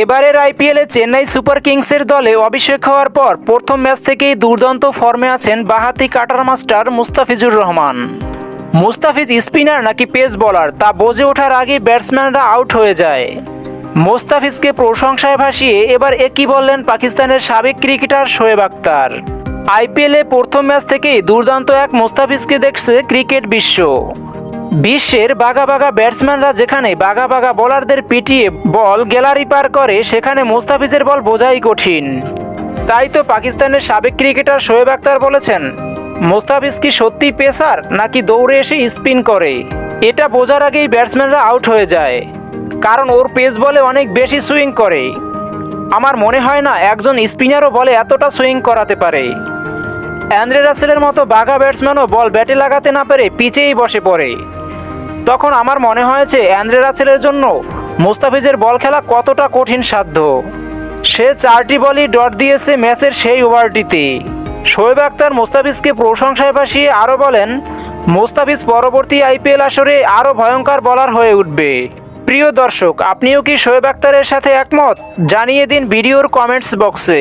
এবারের আইপিএলে চেন্নাই সুপার কিংসের দলে অভিষেক হওয়ার পর প্রথম ম্যাচ থেকেই দুর্দান্ত ফর্মে আছেন বাহাতি cutter master Mustafizur Rahman. Mustafiz spinner নাকি পেস বলার, তা বোঝে ওঠার আগে ব্যাটসম্যানরা আউট হয়ে যায়। মোস্তাফিজকে প্রশংসায় ভাসিয়ে এবার একই বললেন পাকিস্তানের সাবেক ক্রিকেটার শোয়েব আক্তার আইপিএলে প্রথম ম্যাচ থেকেই দুর্দান্ত এক মোস্তাফিজকে দেখছে ক্রিকেট বিশ্ব। বিশ্বের বাঘা বাঘা ব্যাটসম্যানরা যেখানে বাঘা বাঘা বোলারদের পিটিয়ে বল গ্যালারি পার করে, সেখানে মোস্তাফিজের বল বোঝাই কঠিন। তাই তো পাকিস্তানের সাবেক ক্রিকেটার শোয়েব আক্তার বলেছেন, মোস্তাফিজ কি সত্যি পেসার, নাকি দৌড়ে এসে স্পিন করে? এটা বোঝার আগেই ব্যাটসম্যানরা আউট হয়ে যায়। কারণ ওর পেস বলে অনেক বেশি সুইং করে। আমার মনে হয় না একজন স্পিনারও বলে এতটা সুইং করাতে পারে। অ্যান্দ্রে রাসেলের মতো বাঘা ব্যাটসম্যানও বল ব্যাটে লাগাতে না পেরে পিচেই বসে পড়ে। তখন আমার মনে হয়েছে অ্যান্দ্রে রাসেলের জন্য মুস্তাফিজের বল খেলা কতটা কঠিন সাধ্য। সে চারটি বলই ডট দিয়েছে ম্যাচের সেই ওভারটিতে। শোয়েব আক্তার মোস্তাফিজকে প্রশংসায় ভাসিয়ে আরও বলেন, মোস্তাফিজ পরবর্তী আইপিএল আসরে আরও ভয়ঙ্কর বলার হয়ে উঠবে। প্রিয় দর্শক, আপনিও কি শোয়েব আক্তারের সাথে একমত? জানিয়ে দিন ভিডিওর কমেন্টস বক্সে।